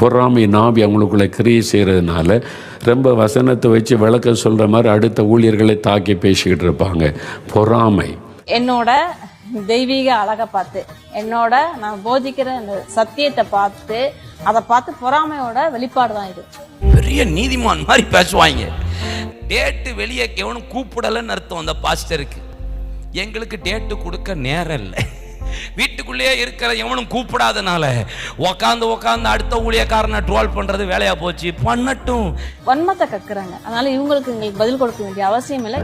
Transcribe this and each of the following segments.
பொறாமை நாவி அவங்களுக்குள்ள கிரியை செய்கிறதுனால ரொம்ப வசனத்தை வச்சு விளக்க சொல்கிற மாதிரி அடுத்த ஊழியர்களை தாக்கி பேசிக்கிட்டு இருப்பாங்க. பொறாமை. என்னோட தெய்வீக அழகை பார்த்து என்னோட நான் போதிக்கிற அந்த சத்தியத்தை பார்த்து அதை பார்த்து பொறாமையோட வெளிப்பாடு தான் இது. பெரிய நீதிமான் மாதிரி பேசுவாங்க. டேட்டு வெளியே எவனும் கூப்பிடலன்னு அர்த்தம் அந்த பாஸ்டருக்கு எங்களுக்கு டேட்டு கொடுக்க நேரம் இல்லை. வீட்டுக்குள்ளேயே இருக்கிற எவனும் கூப்பிடாதனால உக்காந்து உக்காந்து அடுத்த ஊழியக்காரனை ட்ரோல் பண்றது வேலையா போச்சு. பண்ணட்டும். வன்மத்தை கக்குறாங்க. அதனால இவங்களுக்கு எங்களுக்கு பதில் கொடுக்க வேண்டிய அவசியம் இல்லை.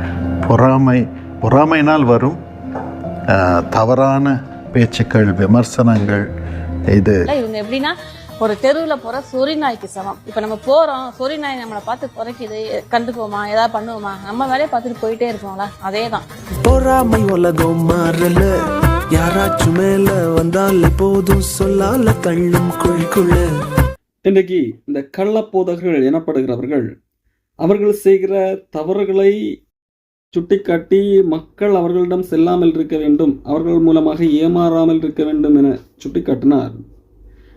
பொறாமை பொறாமையினால் வரும் தவறான பேச்சுக்கள் விமர்சனங்கள் இது இவங்க எப்படின்னா ஒரு தெருவுல போற சொறி நாய்க்கு சமம். இப்ப நம்ம போறோம் சொறி நாய் நம்மளை பார்த்து குறைக்குது. கண்டுக்குவோமா? ஏதாவது பண்ணுவோமா? நம்ம வேலையை பார்த்துட்டு போயிட்டே இருப்போம்ல. அதே தான் பொறாமை உலகம் மாறல. யாராச்சும் மேல வந்தாலே போதும் சொல்லால தள்ளும் குழிக்குள்ள. இன்றைக்கு இந்த கள்ளப்போதகர்கள் எனப்படுகிறவர்கள் அவர்கள் செய்கிற தவறுகளை சுட்டிக்காட்டி மக்கள் அவர்களிடம் செல்லாமல் இருக்க வேண்டும் அவர்கள் மூலமாக ஏமாறாமல் இருக்க வேண்டும் என சுட்டிக்காட்டினார்.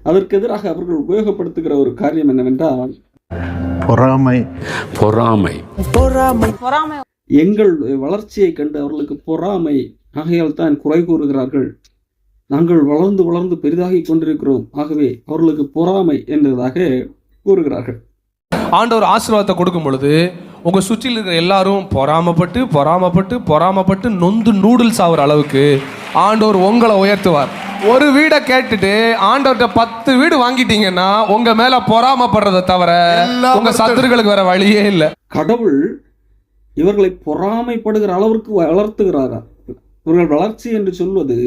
அதற்கு எதிராக அவர்கள் உபயோகப்படுத்துகிற ஒரு காரியம் என்னவென்றால் பொறாமை பொறாமை. பொறாமை. பொறாமை. எங்கள் வளர்ச்சியை கண்டு அவர்களுக்கு பொறாமை ஆகையால் தான் குறை கூறுகிறார்கள். நாங்கள் வளர்ந்து வளர்ந்து பெரிதாகிக் கொண்டிருக்கிறோம். ஆகவே அவர்களுக்கு பொறாமை என்பதாக கூறுகிறார்கள். ஆண்டவர் ஆசீர்வாதத்தை கொடுக்கும் பொழுது உங்க சுற்றில் இருக்கிற எல்லாரும் பொறாமப்பட்டு பொறாமப்பட்டு பொறாமப்பட்டு நொந்து நூடுல்ஸ் ஆகுற அளவுக்கு ஆண்டவர் உங்களை உயர்த்துவார். ஒரு வீடை கேட்டுட்டு ஆண்டவர்கிட்ட பத்து வீடு வாங்கிட்டீங்கன்னா உங்க மேல பொறாமப்படுறதை தவிர உங்க சத்துருக்களுக்கு வேற வழியே இல்லை. கடவுள் இவர்களை பொறாமைப்படுகிற அளவிற்கு வளர்த்துகிறாரா? இவர்கள் வளர்ச்சி என்று சொல்வது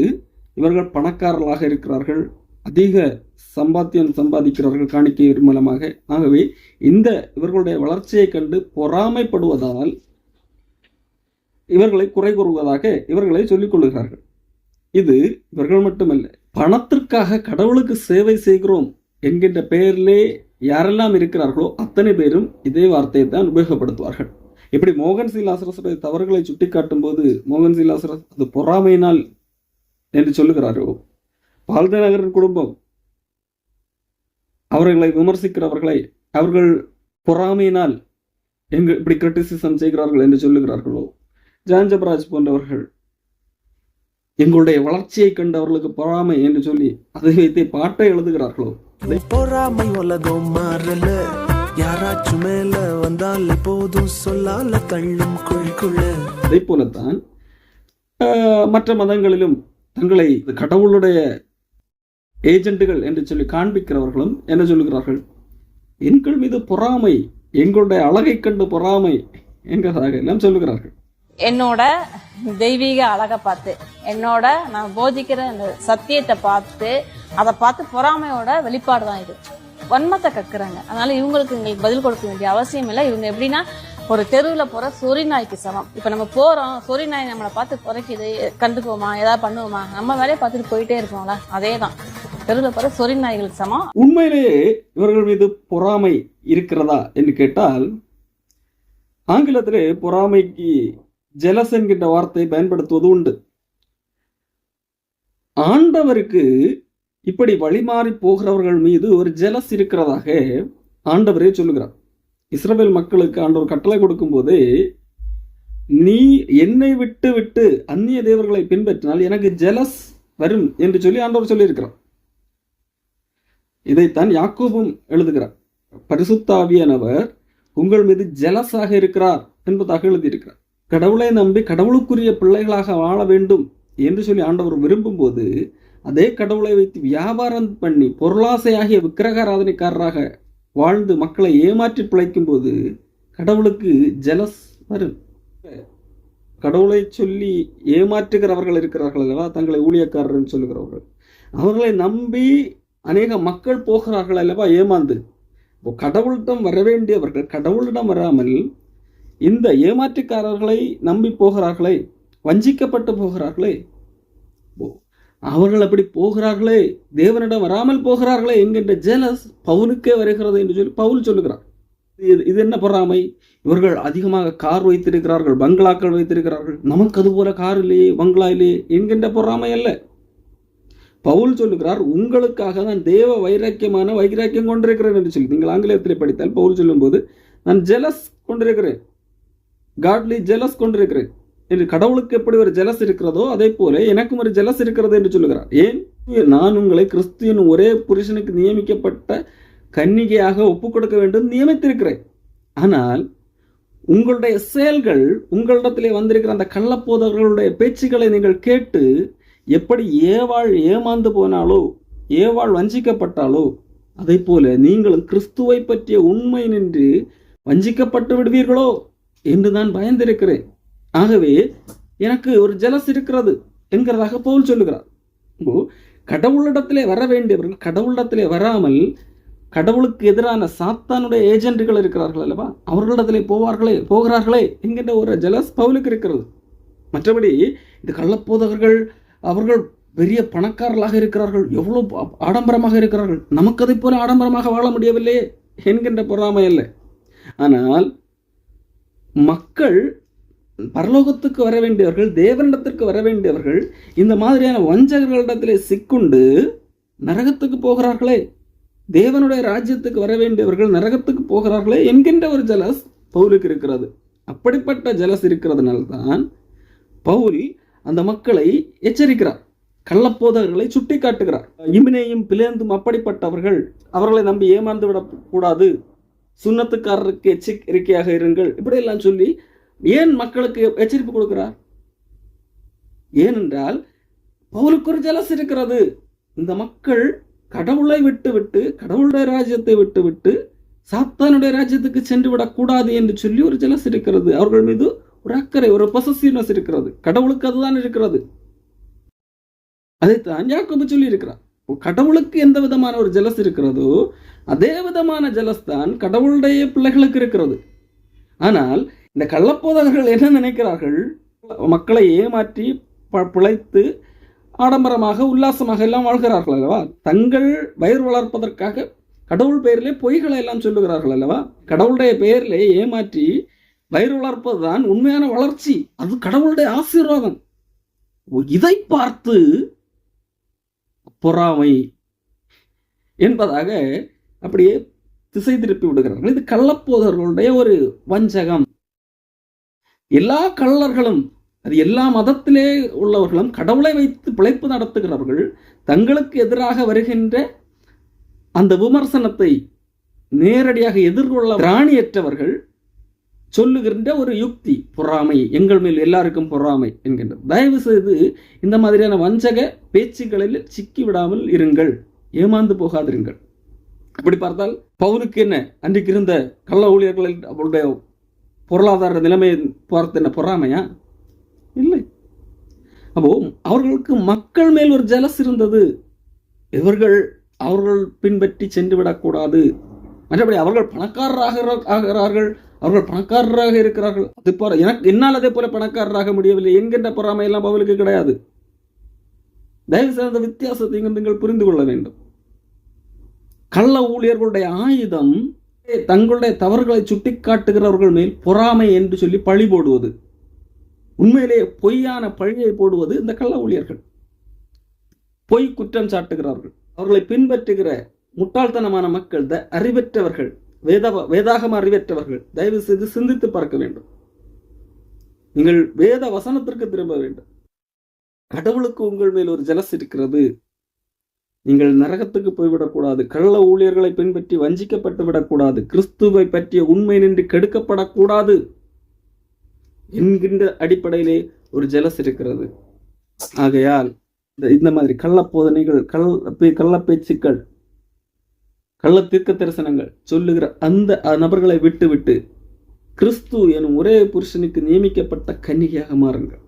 இவர்கள் பணக்காரர்களாக இருக்கிறார்கள் அதிக சம்பாத்தியம் சம்பாதிக்கிறார்கள் காணிக்கை மூலமாக. ஆகவே இந்த இவர்களுடைய வளர்ச்சியை கண்டு பொறாமைப்படுவதால் இவர்களை குறை கூறுவதாக இவர்களை சொல்லிக் கொள்கிறார்கள். இது இவர்கள் மட்டுமல்ல பணத்திற்காக கடவுளுக்கு சேவை செய்கிறோம் என்கின்ற பெயரிலே யாரெல்லாம் இருக்கிறார்களோ அத்தனை பேரும் இதே வார்த்தையை தான் உபயோகப்படுத்துவார்கள். இப்படி மோகன் சீலாசரசுடைய தவறுகளை சுட்டிக்காட்டும் போது மோகன் சீலாசரஸ் அது பொறாமையினால் என்று சொல்லுகிறாரோ? பால்தே நகரின் குடும்பம் அவர்களை விமர்சிக்கிறவர்களை அவர்கள் பொறாமையினால் எங்கு இப்படி கிரிட்டிசிசம் செய்கிறார்கள் என்று சொல்லுகிறார்களோ? ஜான்ஜபராஜ் போன்றவர்கள் எங்களுடைய வளர்ச்சியை கண்டு அவர்களுக்கு பொறாமை என்று சொல்லி அதை வைத்து பாட்டை எழுதுகிறார்களோ? பொறாமை உலகம் மாறல. யாராச்சும் மேல வந்தாலே போதும் சொல்லால தள்ளும் குழிக்குள்ள அதே போலத்தான் ஆஹ், மற்ற மதங்களிலும் தங்களை கடவுளுடைய ஏஜென்ட்டுகள் என்று சொல்லி காண்பிக்கிறவர்களும் என்ன சொல்லுகிறார்கள்? எங்கள் மீது பொறாமை எங்களுடைய அழகை கண்டு பொறாமை என்கிறதாக எல்லாம் சொல்லுகிறார்கள். என்னோட தெய்வீக அழகை பார்த்து என்னோட நான் போதிக்கிற அந்த சத்தியத்தை பார்த்து அதை பார்த்து பொறாமையோட வெளிப்பாடு தான் இது. வன்மத்தை கக்குறாங்க. அதனால இவங்களுக்கு எங்களுக்கு பதில் கொடுக்க வேண்டிய அவசியம் இல்லை. இவங்க எப்படின்னா ஒரு தெருவில் போற சொறி நாய்க்கு சமம். இப்ப நம்ம போறோம் சொறி நாய் நம்மளை பார்த்து குறைக்குது கண்டுக்குவோமா ஏதாவது பண்ணுவோமா நம்ம வேலையை பார்த்துட்டு போயிட்டே இருப்போம்ல அதே தான் தெருவில் போற சொறி நாய்களுக்கு சமம். உண்மையிலேயே இவர்கள் மீது பொறாமை இருக்கிறதா என்று கேட்டால் ஆங்கிலத்திலே பொறாமைக்கு ஜெலஸ் என்கின்ற வார்த்தை பயன்படுத்துவது உண்டு. ஆண்டவருக்கு இப்படி வழிமாறி போகிறவர்கள் மீது ஒரு ஜெலஸ் இருக்கிறதாக ஆண்டவரே சொல்லுகிறார். இஸ்ரவேல் மக்களுக்கு ஆண்டவர் கட்டளை கொடுக்கும்போது நீ என்னை விட்டு விட்டு அந்நிய தேவர்களை பின்பற்றினால் எனக்கு ஜெலஸ் வரும் என்று சொல்லி ஆண்டவர் சொல்லியிருக்கிறார். இதைத்தான் யாக்கோபும் எழுதுகிறார். பரிசுத்தாவியானவர் உங்கள் மீது ஜெலஸாக இருக்கிறார் என்பதாக எழுதியிருக்கிறார். கடவுளை நம்பி கடவுளுக்குரிய பிள்ளைகளாக வாழ வேண்டும் என்று சொல்லி ஆண்டவர் விரும்பும்போது அதே கடவுளை வைத்து வியாபாரம் பண்ணி பொருளாசையாகிய விக்கிரகாராதனைக்காரராக வாழ்ந்து மக்களை ஏமாற்றி பிழைக்கும் போது கடவுளுக்கு ஜெலஸ் வரும். கடவுளை சொல்லி ஏமாற்றுகிறவர்கள் இருக்கிறார்கள் அல்லவா? தங்களை ஊழியக்காரர்னு சொல்லுகிறவர்கள். அவர்களை நம்பி அநேக மக்கள் போகிறார்கள் அல்லவா? ஏமாந்து. இப்போ கடவுளிடம் வர வேண்டியவர்கள் கடவுளிடம் வராமல் இந்த ஏமாற்றுக்காரர்களை நம்பி போகிறார்களே வஞ்சிக்கப்பட்டு போகிறார்களே. ஓ, அவர்கள் அப்படி போகிறார்களே தேவனிடம் வராமல் போகிறார்களே என்கின்ற ஜெலஸ் பவுனுக்கே வருகிறது என்று சொல்லி பவுல் சொல்லுகிறார். இது இது என்ன பொறாமை? இவர்கள் அதிகமாக கார் வைத்திருக்கிறார்கள் பங்களாக்கள் வைத்திருக்கிறார்கள். நமக்கு அது போல கார் இல்லையே பங்களா இல்லையே என்கின்ற பொறாமை அல்ல. பவுல் சொல்லுகிறார் உங்களுக்காக நான் தேவ வைராக்கியமான வைராக்கியம் கொண்டிருக்கிறேன் என்று சொல்லி. நீங்கள் ஆங்கிலத்தில் படித்தால் பவுல் சொல்லும்போது நான் ஜெலஸ் கொண்டிருக்கிறேன். காட்லி ஜெலஸ் கொண்டிருக்கிறேன். என்று கடவுளுக்கு எப்படி ஒரு ஜெலஸ் இருக்கிறதோ அதே போல எனக்கும் ஒரு ஜெலஸ் இருக்கிறது என்று சொல்லுகிறார். ஏன்? நான் உங்களை கிறிஸ்துவின் ஒரே புருஷனுக்கு நியமிக்கப்பட்ட கன்னிகையாக ஒப்புக் கொடுக்க வேண்டும் நியமித்திருக்கிறேன். ஆனால் உங்களுடைய செயல்கள் உங்களிடத்திலே வந்திருக்கிற அந்த கள்ளப்போதர்களுடைய பேச்சுக்களை நீங்கள் கேட்டு எப்படி ஏவாள் ஏமாந்து போனாலோ ஏவாள் வஞ்சிக்கப்பட்டாலோ அதே போல நீங்களும் கிறிஸ்துவை பற்றிய உண்மை நின்று வஞ்சிக்கப்பட்டு விடுவீர்களோ என்று நான் பயந்திருக்கிறேன். ஆகவே எனக்கு ஒரு ஜலஸ் இருக்கிறது என்கிறதாக பவுல் சொல்லுகிறார். இப்போ கடவுளிடத்திலே வர வேண்டியவர்கள் கடவுளிடத்திலே வராமல் கடவுளுக்கு எதிரான சாத்தானுடைய ஏஜென்ட்டுகள் இருக்கிறார்கள் அல்லவா? அவர்களிடத்திலே போவார்களே போகிறார்களே என்கின்ற ஒரு ஜலஸ் பவுலுக்கு இருக்கிறது. மற்றபடி இது கள்ளப்போதகர்கள் அவர்கள் பெரிய பணக்காரர்களாக இருக்கிறார்கள் எவ்வளவு ஆடம்பரமாக இருக்கிறார்கள் நமக்கு அதை போல ஆடம்பரமாக வாழ முடியவில்லையே என்கின்ற பொறாமை அல்ல. ஆனால் மக்கள் பரலோகத்துக்கு வர வேண்டியவர்கள் தேவனிடத்திற்கு வர வேண்டியவர்கள் இந்த மாதிரியான வஞ்சகர்களிடத்திலே சிக்குண்டு நரகத்துக்கு போகிறார்களே. தேவனுடைய ராஜ்யத்துக்கு வர வேண்டியவர்கள் நரகத்துக்கு போகிறார்களே என்கின்ற ஒரு ஜலஸ் பவுலுக்கு இருக்கிறது. அப்படிப்பட்ட ஜலஸ் இருக்கிறதுனால்தான் பவுல் அந்த மக்களை எச்சரிக்கிறார். கள்ளப்போதகர்களை சுட்டி காட்டுகிறார் இமினேயும் பிளேந்தும் அப்படிப்பட்டவர்கள் அவர்களை நம்பி ஏமாந்து விடக்கூடாது சுண்ணத்துக்காரருக்கு எச்சரிக்கையாக இருங்கள். இப்படியெல்லாம் சொல்லி ஏன் மக்களுக்கு எச்சரிப்பு கொடுக்கிறார்? ஏனென்றால் பவுலுக்கு ஒரு ஜலஸ் இருக்கிறது. இந்த மக்கள் கடவுளை விட்டு விட்டு கடவுளுடைய ராஜ்யத்தை விட்டு விட்டு சாத்தானுடைய ராஜ்யத்துக்கு சென்று விடக்கூடாது என்று சொல்லி ஒரு ஜலஸ் இருக்கிறது. அவர்கள் மீது ஒரு அக்கறை ஒரு பொசசிவ்னஸ் இருக்கிறது. கடவுளுக்கு அதுதான் இருக்கிறது. அதைத்தான் யாக்கோபு சொல்லி இருக்கிறார் கடவுளுக்கு எந்த விதமான ஒரு ஜலஸ் இருக்கிறதோ அதே விதமான ஜலஸ் தான் கடவுளுடைய பிள்ளைகளுக்கு இருக்கிறது. ஆனால் இந்த கள்ளப்போதகர்கள் என்ன நினைக்கிறார்கள்? மக்களை ஏமாற்றி ப- பிழைத்து ஆடம்பரமாக உல்லாசமாக எல்லாம் வாழ்கிறார்கள் அல்லவா? தங்கள் வயிறு வளர்ப்பதற்காக கடவுள் பெயரிலே பொய்களை எல்லாம் சொல்லுகிறார்கள் அல்லவா? கடவுளுடைய பெயரிலே ஏமாற்றி வயிறு வளர்ப்பது தான் உண்மையான வளர்ச்சி. அது கடவுளுடைய ஆசீர்வாதம். இதை பார்த்து பொறாமை என்பதாக அப்படியே திசை திருப்பி விடுகிறார்கள். இது கள்ளப்போதர்களுடைய ஒரு வஞ்சகம். எல்லா கள்ளர்களும் அது எல்லா மதத்திலே உள்ளவர்களும் கடவுளை வைத்து பிழைப்பு நடத்துகிறவர்கள் தங்களுக்கு எதிராக வருகின்ற அந்த விமர்சனத்தை நேரடியாக எதிர்கொள்ள திராணியற்றவர்கள் சொல்லுகின்ற ஒரு யுக்தி பொறாமை எங்கள் மேல் எல்லாருக்கும் பொறாமை என்கின்ற. தயவு செய்து இந்த மாதிரியான வஞ்சக பேச்சுக்களில் சிக்கி விடாமல் இருங்கள் ஏமாந்து போகாதிருங்கள். அப்படி பார்த்தால் பவுலுக்கு என்ன? அன்றைக்கு இருந்த கள்ள ஊழியர்களில் அவருடைய பொருளாதார நிலைமையை போகிறது என்ன பொறாமையா? இல்லை. அப்போ அவர்களுக்கு மக்கள் மேல் ஒரு ஜலஸ் இருந்தது. இவர்கள் அவர்கள் பின்பற்றி சென்று விடக்கூடாது. மற்றபடி அவர்கள் பணக்காரராக ஆகிறார்கள். அவர்கள் பணக்காரராக இருக்கிறார்கள். அது போல எனக்கு என்னால் அதே போல பணக்காரராக முடியவில்லை என்கின்ற பொறாமை எல்லாம் அவளுக்கு கிடையாது. தயவு செய்த வித்தியாசத்தை நீங்கள் புரிந்து கொள்ள வேண்டும். கள்ள ஊழியர்களுடைய ஆயுதம் தங்களுடைய தவறுகளை சுட்டிக்காட்டுகிறவர்கள் மேல் பொறாமை என்று சொல்லி பழி போடுவது. உண்மையிலே பொய்யான பழியை போடுவது இந்த கள்ள ஊழியர்கள். பொய் குற்றம் சாட்டுகிறார்கள். அவர்களை பின்பற்றுகிற முட்டாள்தனமான மக்கள் த அறிவற்றவர்கள் வேத வேதாகம அறிவற்றவர்கள் தயவு செய்து சிந்தித்து பார்க்க வேண்டும். நீங்கள் வேத வசனத்திற்கு திரும்ப வேண்டும். கடவுளுக்கு உங்கள் மேல் ஒரு ஜலஸ் இருக்கிறது. நீங்கள் நரகத்துக்கு போய்விடக்கூடாது கள்ள ஊழியர்களை பின்பற்றி வஞ்சிக்கப்பட்டு விடக்கூடாது கிறிஸ்துவை பற்றிய உண்மை நின்று கெடுக்கப்படக்கூடாது என்கின்ற அடிப்படையிலே ஒரு ஜலஸ் இருக்கிறது. ஆகையால் இந்த இந்த மாதிரி கள்ளப்போதனைகள் கள்ள பே- கள்ளப்பேச்சுக்கள் கள்ள தீர்க்க தரிசனங்கள் சொல்லுகிற அந்த நபர்களை விட்டுவிட்டு கிறிஸ்து எனும் ஒரே புருஷனுக்கு நியமிக்கப்பட்ட கன்னிகையாக மாறுங்கள்.